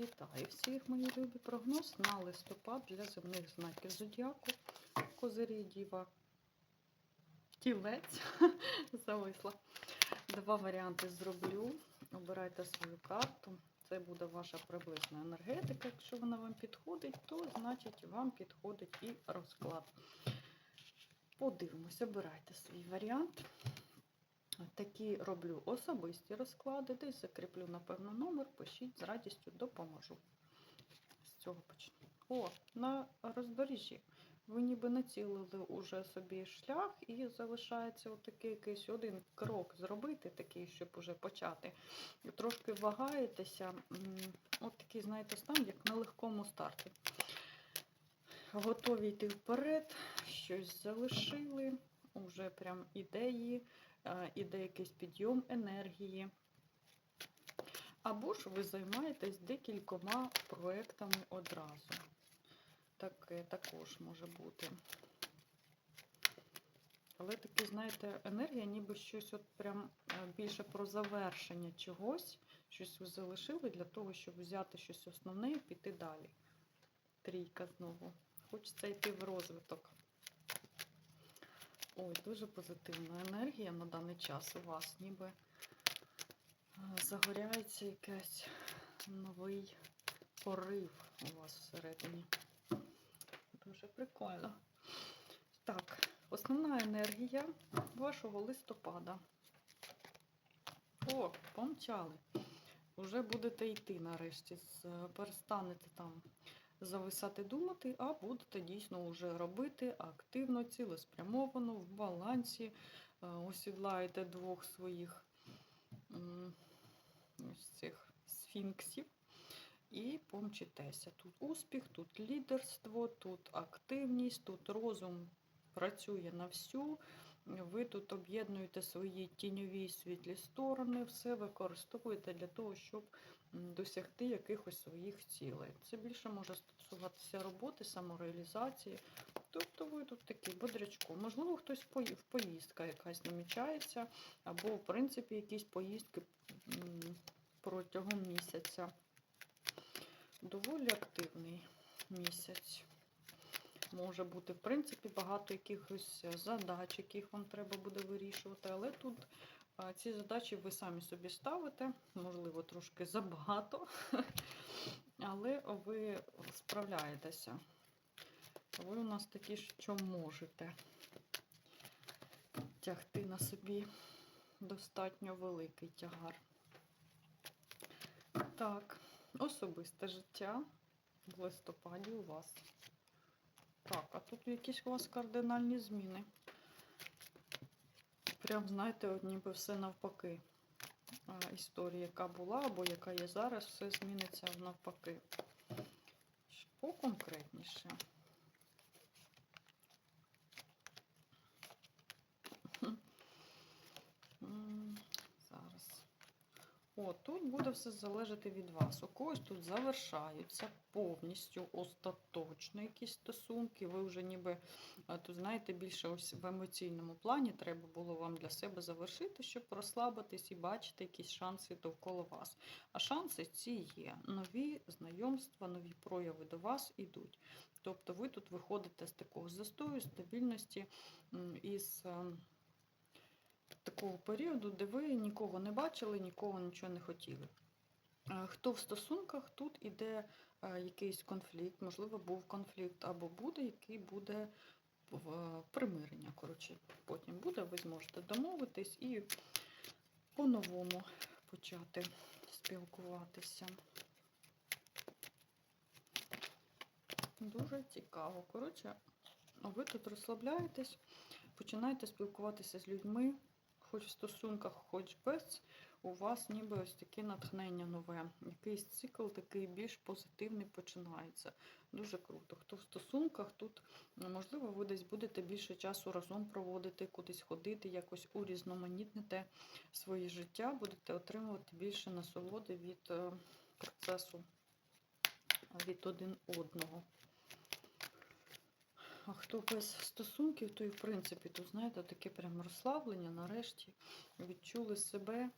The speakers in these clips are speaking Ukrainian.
Вітаю всіх, мої любі прогноз на листопад для земних знаків зодіаку. Козирі Діва. Тілець зависла. Два варіанти зроблю. Обирайте свою карту. Це буде ваша приблизна енергетика. Якщо вона вам підходить, то значить вам підходить і розклад. Подивимось, обирайте свій варіант. Такі роблю особисті розклади, десь закріплю, напевно, номер, пишіть, з радістю допоможу. З цього почну. О, на роздоріжжі. Ви ніби націлили уже собі шлях і залишається отакий якийсь один крок зробити, такий, щоб уже почати. Трошки вагаєтеся. От такий, знаєте, стан, як на легкому старті. Готові йти вперед, щось залишили, уже прям ідеї іде якийсь підйом енергії. Або ж ви займаєтесь декількома проектами одразу. Таке також може бути. Але таке, знаєте, енергія, ніби щось от прям е, більше про завершення чогось, щось ви залишили для того, щоб взяти щось основне і піти далі. Трійка знову. Хочеться йти в розвиток. Ой, дуже позитивна енергія на даний час у вас, ніби е, загоряється якийсь новий порив у вас всередині. Дуже прикольно. Так, основна енергія вашого листопада. О, помчали. Уже будете йти нарешті. Перестанете там зависати думати, а будете дійсно вже робити активно, цілеспрямовано, в балансі. Е, Осідлаєте двох своїх ось цих сфінксів і помчитеся. Тут успіх, тут лідерство, тут активність, тут розум працює на всю. Ви тут об'єднуєте свої тіньові і світлі сторони, все використовуєте для того, щоб досягти якихось своїх цілей. Це більше може стосуватися роботи, самореалізації. Тобто ви тут такий бодрячко. Можливо, хтось в поїздка якась намічається, або, в принципі, якісь поїздки протягом місяця. Доволі активний місяць. Може бути, в принципі, багато якихось задач, яких вам треба буде вирішувати, але тут ці задачі ви самі собі ставите, можливо, трошки забагато, але ви справляєтеся. Ви у нас такі, що можете тягти на собі достатньо великий тягар. Так, особисте життя в листопаді у вас. Так, а тут якісь у вас кардинальні зміни. Прям, знаєте, от ніби все навпаки. Історія, яка була, або яка є зараз, все зміниться навпаки. Поконкретніше. М, Зараз. О, тут буде все залежати від вас. У когось тут завершаються повністю остаточно якісь стосунки. Ви вже ніби, а, тут, знаєте, більше ось в емоційному плані треба було вам для себе завершити, щоб розслабитись і бачити якісь шанси довкола вас. А шанси ці є. Нові знайомства, нові прояви до вас ідуть. Тобто ви тут виходите з такого застою, стабільності із. Такого періоду, де ви нікого не бачили, нікого нічого не хотіли. Е, Хто в стосунках, тут іде е, якийсь конфлікт, можливо, був конфлікт, або буде, який буде е, примирення. Коротше, потім буде, ви зможете домовитись і по-новому почати спілкуватися. Дуже цікаво. Коротше, ви тут розслабляєтесь, починаєте спілкуватися з людьми, хоч в стосунках, хоч без, у вас ніби ось таке натхнення нове. Якийсь цикл такий більш позитивний починається. Дуже круто. Хто в стосунках, тут, ну, можливо, ви десь будете більше часу разом проводити, кудись ходити, якось урізноманітните своє життя, будете отримувати більше насолоди від е, процесу від один одного. А хто без стосунків, то і в принципі, тут, знаєте, таке прям розслаблення, нарешті відчули себе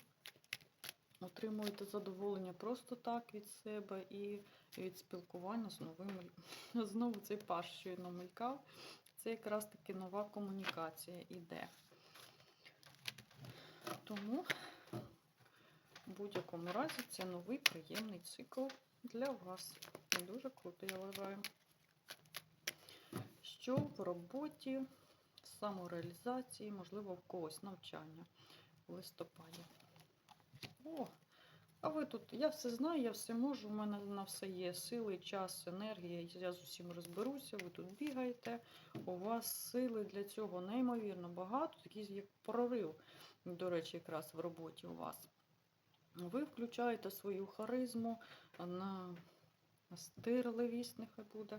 отримуєте задоволення просто так від себе і від спілкування з новими. Знову цей паш щойно мелькав. Це якраз таки нова комунікація іде. Тому в будь-якому разі це новий приємний цикл для вас. Дуже круто, я вважаю. Що в роботі, самореалізації, можливо, в когось навчання в листопаді. О, а ви тут, я все знаю, я все можу, у мене на все є сили, час, енергія, я з усім розберуся, ви тут бігаєте, у вас сили для цього неймовірно багато, такий як прорив, до речі, якраз в роботі у вас. Ви включаєте свою харизму на стирливість, нехай буде,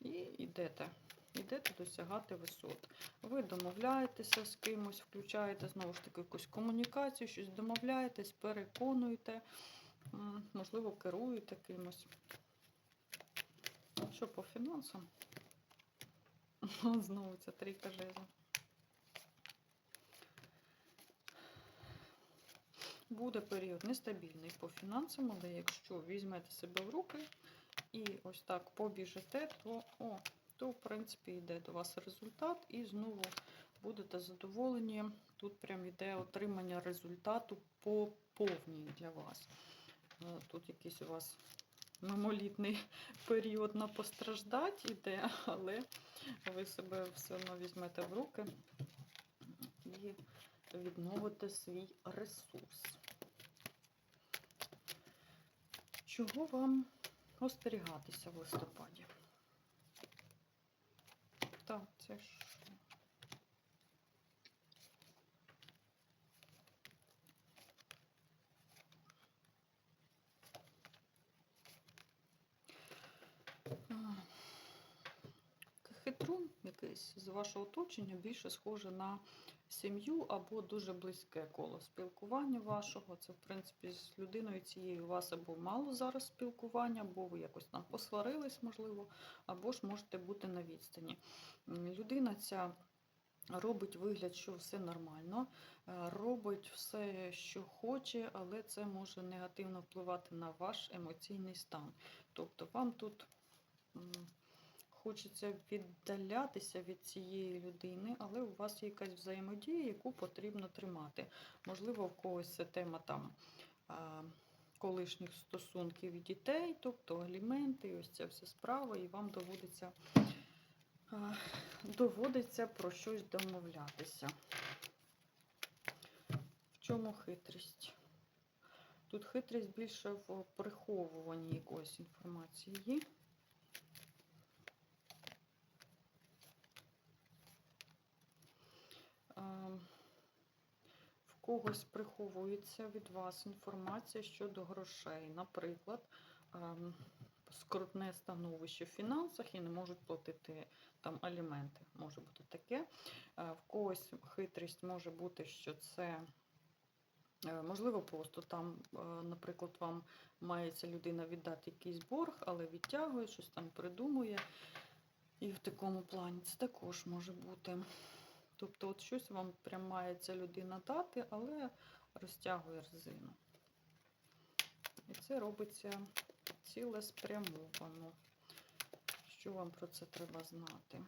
і йдете. Йдете досягати висот. Ви домовляєтеся з кимось, включаєте знову ж таки якусь комунікацію, щось домовляєтесь, переконуєте, можливо, керуєте кимось. Що по фінансам? Знову ця трійка жезлів. Буде період нестабільний по фінансам, але якщо візьмете себе в руки і ось так побіжите, то, о, то в принципі йде до вас результат і знову будете задоволені. Тут прям йде отримання результату по повній для вас. Е, Тут якийсь у вас мимолітний період на постраждать іде, але ви себе все одно візьмете в руки і відновите свій ресурс. Чого вам остерігатися в листопаді? Це. А, Хитрун якийсь з вашого оточення більше схоже на сім'ю або дуже близьке коло спілкування вашого. Це, в принципі, з людиною цією у вас або мало зараз спілкування, або ви якось там посварились, можливо, або ж можете бути на відстані. Людина ця робить вигляд, що все нормально, е, робить все, що хоче, але це може негативно впливати на ваш емоційний стан. Тобто вам тут. Хочеться віддалятися від цієї людини, але у вас є якась взаємодія, яку потрібно тримати. Можливо, в когось це тема там колишніх стосунків і дітей, тобто аліменти, ось ця вся справа, і вам доводиться, доводиться про щось домовлятися. В чому хитрість? Тут хитрість більше в приховуванні якоїсь інформації. В когось приховується від вас інформація щодо грошей. Наприклад, скрутне становище в фінансах і не можуть платити там аліменти. Може бути таке. В когось хитрість може бути, що це. е, Можливо, просто там, е, наприклад, вам мається людина віддати якийсь борг, але відтягує, щось там придумує. І в такому плані це також може бути. Тобто, от щось вам прям має ця людина дати, але розтягує резину. І це робиться цілеспрямовано. Що вам про це треба знати?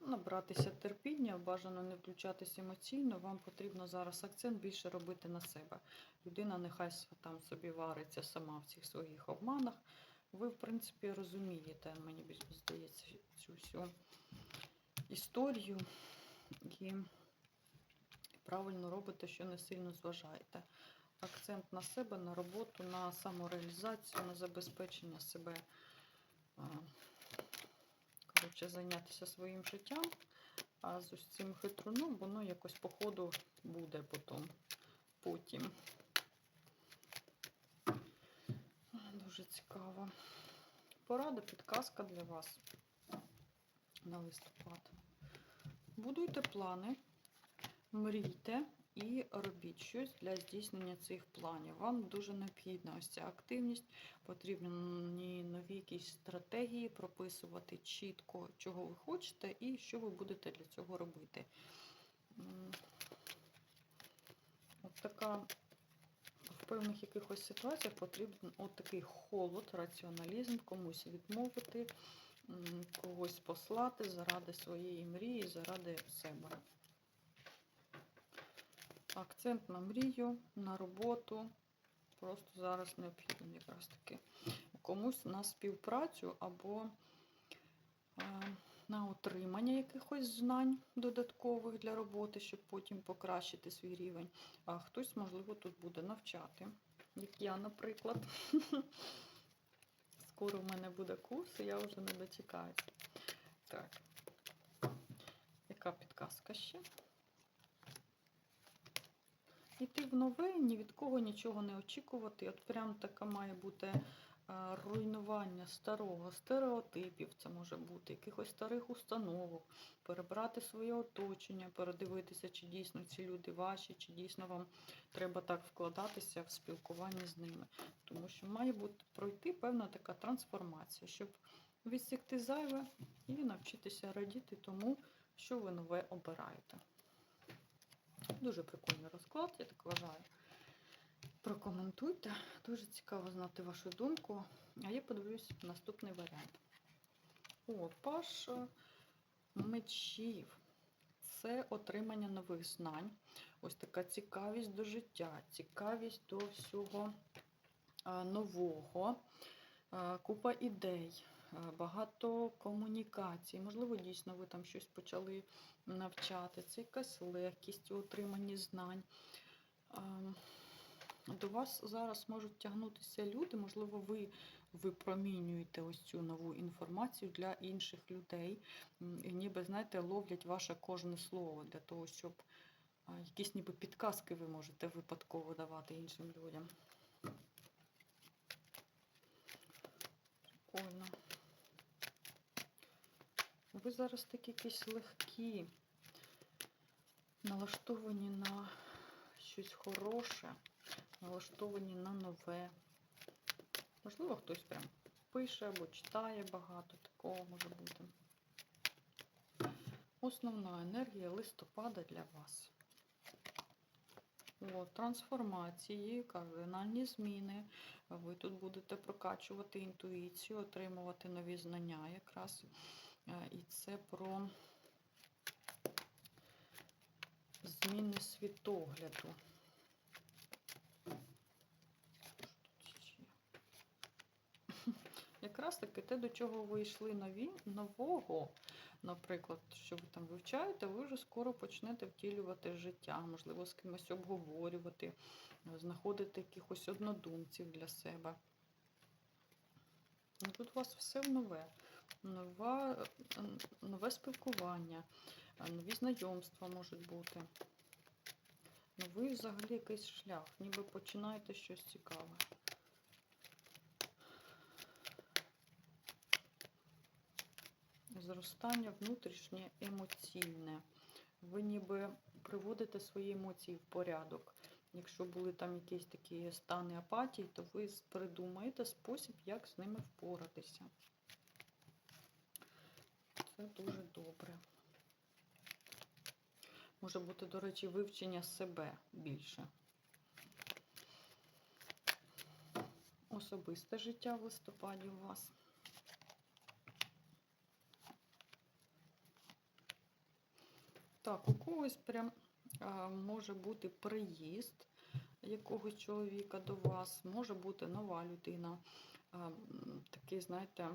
Набратися терпіння, бажано не включатися емоційно, вам потрібно зараз акцент більше робити на себе. Людина нехай там собі вариться сама в цих своїх обманах. Ви, в принципі, розумієте, мені здається, цю всю історію і правильно робите, що не сильно зважаєте. Акцент на себе, на роботу, на самореалізацію, на забезпечення себе. Коротше, зайнятися своїм життям. А з ось цим хитруном воно якось по ходу буде потім. потім. Дуже цікаво. Порада, підказка для вас на листопад. Будуйте плани, мрійте і робіть щось для здійснення цих планів. Вам дуже необхідна ось ця активність, потрібні нові якісь стратегії, прописувати чітко, чого ви хочете і що ви будете для цього робити. От така певних якихось ситуаціях потрібен от такий холод, раціоналізм, комусь відмовити, когось послати заради своєї мрії, заради себе. Акцент на мрію, на роботу. Просто зараз необхідний якраз таки комусь на співпрацю або е, на отримання якихось знань додаткових для роботи, щоб потім покращити свій рівень. А хтось, можливо, тут буде навчати, як я, наприклад. Скоро в мене буде курс, і я вже не дочекаюся. Так, яка підказка ще? Іти в нове, ні від кого нічого не очікувати. От прям така має бути руйнування старого, стереотипів, це може бути, якихось старих установок, перебрати своє оточення, передивитися, чи дійсно ці люди ваші, чи дійсно вам треба так вкладатися в спілкуванні з ними. Тому що має бути пройти певна така трансформація, щоб відсікти зайве і навчитися радіти тому, що ви нове обираєте. Дуже прикольний розклад, я так вважаю. Прокоментуйте. Дуже цікаво знати вашу думку. А я подивлюсь наступний варіант. О, паш мечів. Це отримання нових знань. Ось така цікавість до життя, цікавість до всього нового, купа ідей, багато комунікацій. Можливо, дійсно ви там щось почали навчати. Це якась легкість у отриманні знань. До вас зараз можуть тягнутися люди, можливо, ви випромінюєте ось цю нову інформацію для інших людей. І ніби, знаєте, ловлять ваше кожне слово для того, щоб якісь ніби підказки ви можете випадково давати іншим людям. Прикольно. Ви зараз такі якісь легкі, налаштовані на щось хороше, налаштовані на нове. Можливо, хтось прям пише або читає багато, такого може бути. Основна енергія листопада для вас. О, трансформації, кардинальні зміни. Ви тут будете прокачувати інтуїцію, отримувати нові знання якраз. Е, І це про зміни світогляду. Що тут ще? Якраз таки те, до чого ви йшли нові, нового, наприклад, що ви там вивчаєте, ви вже скоро почнете втілювати життя, можливо, з кимось обговорювати, знаходити якихось однодумців для себе. Ну, Тут у вас все нове. Нова, нове спілкування, нові знайомства можуть бути. Новий взагалі якийсь шлях, ніби починаєте щось цікаве. Зростання внутрішнє емоційне. Ви ніби приводите свої емоції в порядок. Якщо були там якісь такі стани апатії, то ви придумаєте спосіб, як з ними впоратися. Це дуже добре. Може бути, до речі, вивчення себе більше. Особисте життя в листопаді у вас. Так, у когось прям а, може бути приїзд якогось чоловіка до вас, може бути нова людина. А, такий, знаєте,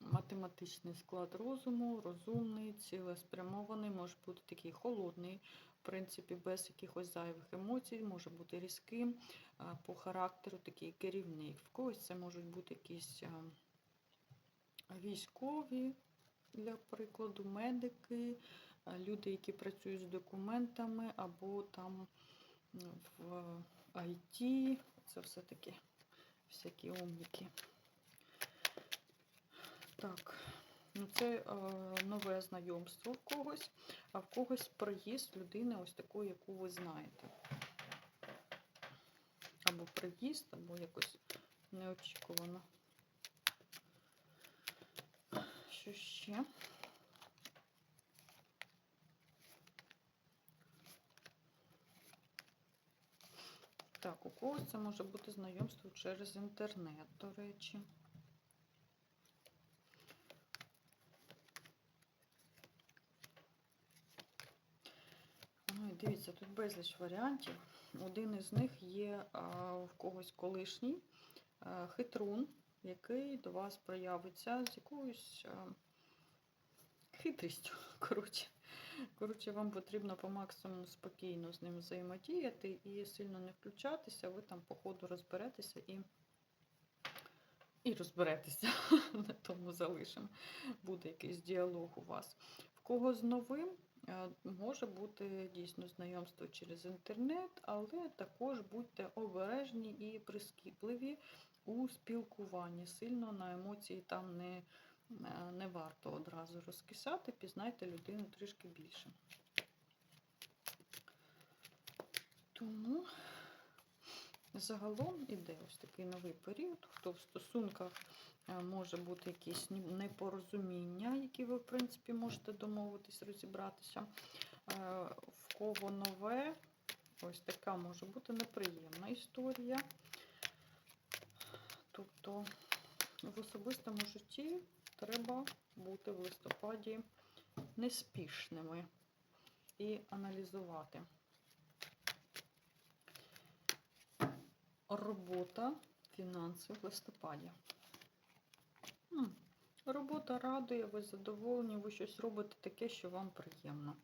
математичний склад розуму, розумний, цілеспрямований, може бути такий холодний, в принципі, без якихось зайвих емоцій, може бути різким, а, по характеру такий керівник. В когось це можуть бути якісь а, військові, для прикладу, медики, люди, які працюють з документами, або там в IT, це все-таки всякі умніки. Так, ну це е, нове знайомство в когось, а в когось приїзд людини, ось такої, яку ви знаєте. Або приїзд, або якось неочікувано. Що ще? Так, у когось це може бути знайомство через інтернет, до речі. Ну і дивіться, тут безліч варіантів. Один із них є в когось колишній хитрун, який до вас проявиться з якоюсь хитрістю. Коротше. Коротше, вам потрібно по максимуму спокійно з ним взаємодіяти і сильно не включатися, ви там по ходу розберетеся і, і розберетеся, на тому залишимо. Буде якийсь діалог у вас. В кого з новим е, може бути дійсно знайомство через інтернет, але також будьте обережні і прискіпливі у спілкуванні. Сильно на емоції там не, не варто одразу розкисати, пізнайте людину трішки більше. Тому загалом іде ось такий новий період, хто в стосунках е, може бути якісь непорозуміння, які ви, в принципі, можете домовитись, розібратися. Е, В кого нове, ось така може бути неприємна історія. Тобто в особистому житті треба бути в листопаді неспішними і аналізувати. Робота, фінанси в листопаді. Робота радує, ви задоволені, ви щось робите таке, що вам приємно.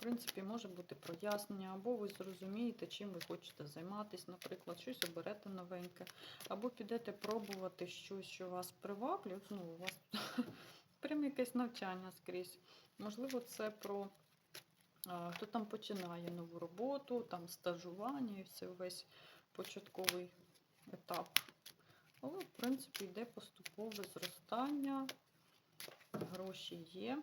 Принципі, може бути прояснення, або ви зрозумієте, чим ви хочете займатися, наприклад, щось оберете новеньке, або підете пробувати щось, що вас приваблює. Ну, у вас прям якесь навчання скрізь. Можливо, це про хто там починає нову роботу, там стажування і все весь початковий етап. Але, в принципі, йде поступове зростання, гроші є.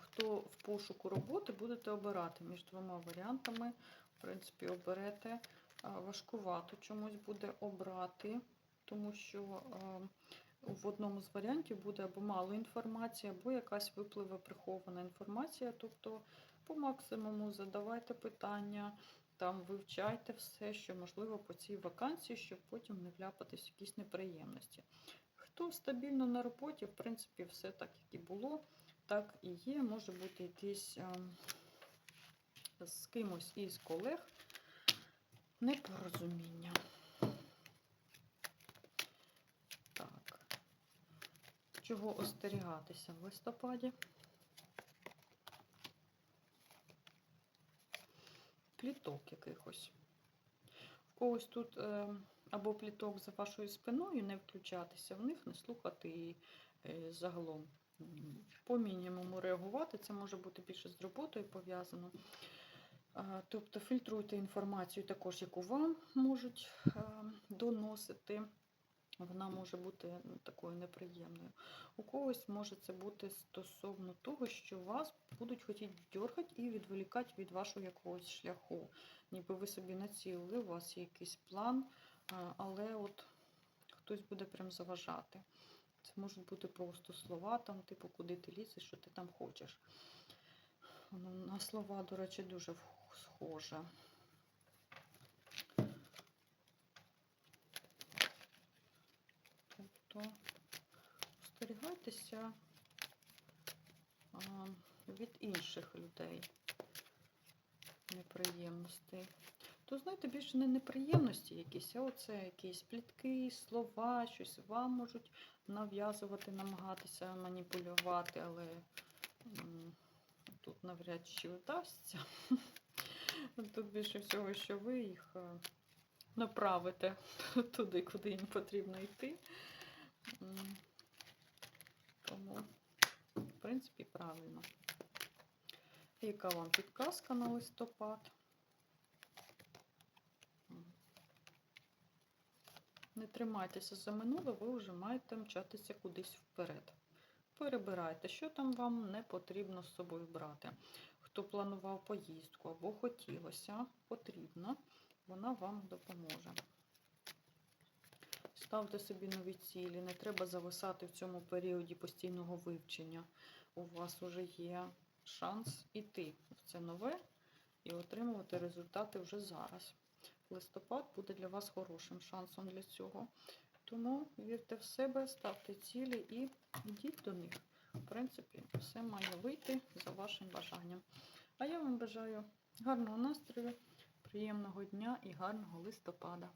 Хто в пошуку роботи, будете обирати між двома варіантами. В принципі, оберете. Важкувато чомусь буде обрати, тому що в одному з варіантів буде або мало інформації, або якась випливе прихована інформація. Тобто, по максимуму задавайте питання, там вивчайте все, що можливо по цій вакансії, щоб потім не вляпатись в якісь неприємності. Хто стабільно на роботі, в принципі, все так, як і було, так і є. Може бути якийсь ем, з кимось із колег непорозуміння. Так. Чого остерігатися в листопаді? Пліток якихось. В когось тут е, або пліток за вашою спиною не включатися в них, не слухати і е, загалом по мінімуму реагувати. Це може бути більше з роботою пов'язано. Тобто фільтруйте інформацію також, яку вам можуть доносити. Вона може бути такою неприємною. У когось може це бути стосовно того, що вас будуть хотіти дергати і відволікати від вашого якогось шляху. Ніби ви собі націлили, у вас є якийсь план, але от хтось буде прям заважати. Це можуть бути просто слова, там, типу, куди ти лізеш, що ти там хочеш. Воно на слова, до речі, дуже схоже. Тобто остерігайтеся від інших людей неприємностей. То, знаєте, більше не неприємності якісь, а оце якісь плітки, слова, щось вам можуть нав'язувати, намагатися маніпулювати, але тут навряд чи вдасться. Тут більше всього, що ви їх е, направите туди, куди їм потрібно йти. Тому, в принципі, правильно. Яка вам підказка на листопад? Не тримайтеся за минуле, ви вже маєте мчатися кудись вперед. Перебирайте, що там вам не потрібно з собою брати. Хто планував поїздку або хотілося, потрібно, вона вам допоможе. Ставте собі нові цілі, не треба зависати в цьому періоді постійного вивчення. у вас вже є шанс іти в це нове і отримувати результати вже зараз. Листопад буде для вас хорошим шансом для цього. Тому вірте в себе, ставте цілі і йдіть до них. В принципі, все має вийти за вашим бажанням. А я вам бажаю гарного настрою, приємного дня і гарного листопада.